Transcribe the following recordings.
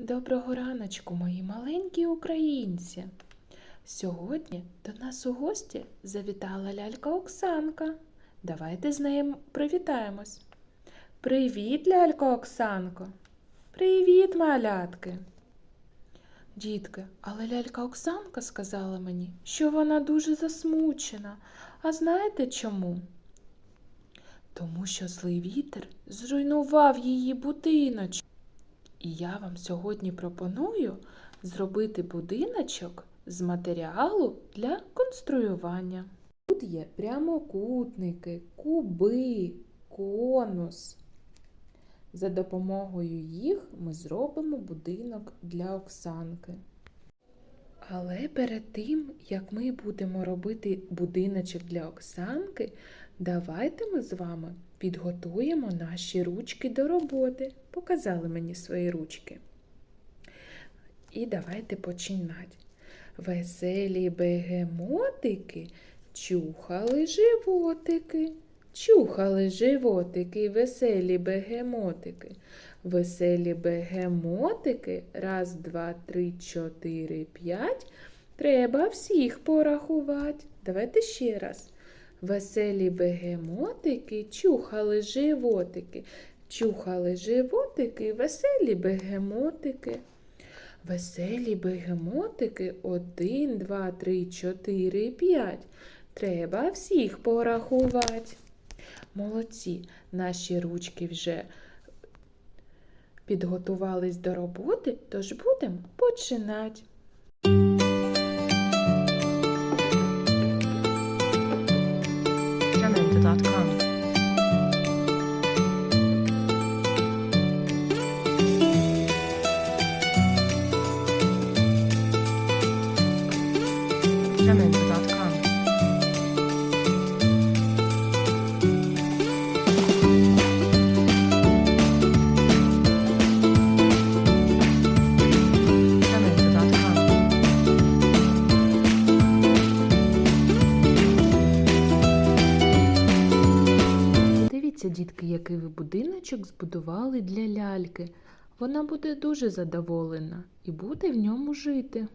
Доброго раночку, мої маленькі українці. Сьогодні до нас у гості завітала лялька Оксанка. Давайте з нею привітаємось. Привіт, лялька Оксанко. Привіт, малятки. Дітки, але лялька Оксанка сказала мені, що вона дуже засмучена. А знаєте чому? Тому що злий вітер зруйнував її будиночок. І я вам сьогодні пропоную зробити будиночок з матеріалу для конструювання. Тут є прямокутники, куби, конус. За допомогою їх ми зробимо будинок для Оксанки. Але перед тим, як ми будемо робити будиночок для Оксанки, давайте ми з вами підготуємо наші ручки до роботи. Показали мені свої ручки. І давайте починати. Веселі бегемотики чухали животики. Чухали животики, веселі бегемотики. Веселі бегемотики. Раз, два, три, чотири, п'ять. Треба всіх порахувати. Давайте ще раз. Веселі бегемотики чухали животики. Чухали животики, веселі бегемотики. Веселі бегемотики один, два, три, чотири, п'ять. Треба всіх порахувати. Молодці, наші ручки вже підготувались до роботи, тож будемо починати. gmail.com. Дивіться, дітки, який ви будиночок збудували для ляльки. Вона буде дуже задоволена і буде в ньому жити.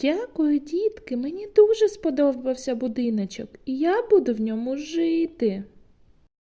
Дякую, дітки, мені дуже сподобався будиночок, і я буду в ньому жити.